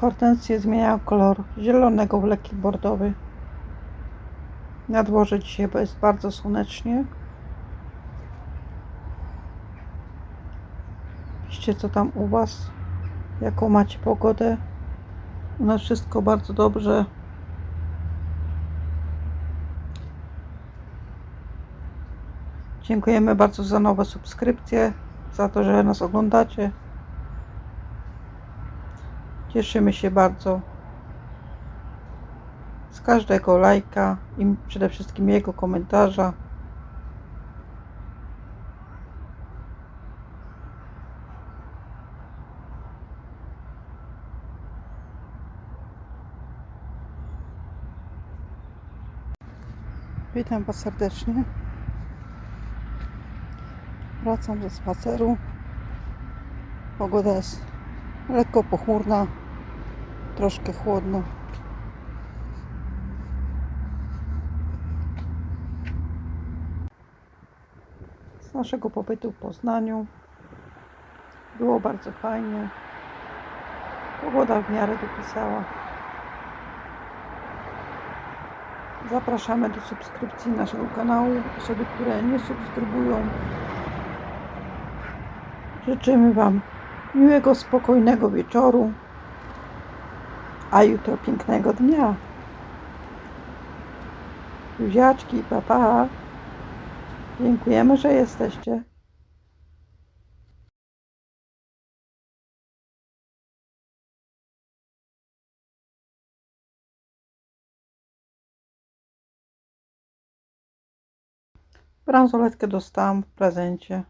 Hortensje zmieniają kolor zielonego w lekki bordowy. Na dworze dzisiaj jest bardzo słonecznie. Piszcie co tam u Was, jaką macie pogodę. U nas wszystko bardzo dobrze. Dziękujemy bardzo za nowe subskrypcje, za to, że nas oglądacie. Cieszymy się bardzo z każdego lajka i przede wszystkim jego komentarza. Witam Was serdecznie. Wracam ze spaceru. Pogoda jest lekko pochmurna, troszkę chłodno. Z naszego pobytu w Poznaniu było bardzo fajnie. Pogoda w miarę dopisała. Zapraszamy do subskrypcji naszego kanału. Osoby, które nie subskrybują. Życzymy Wam miłego, spokojnego wieczoru, a jutro pięknego dnia. Buziaczki, papa. Dziękujemy, że jesteście. Bransoletkę dostałam w prezencie.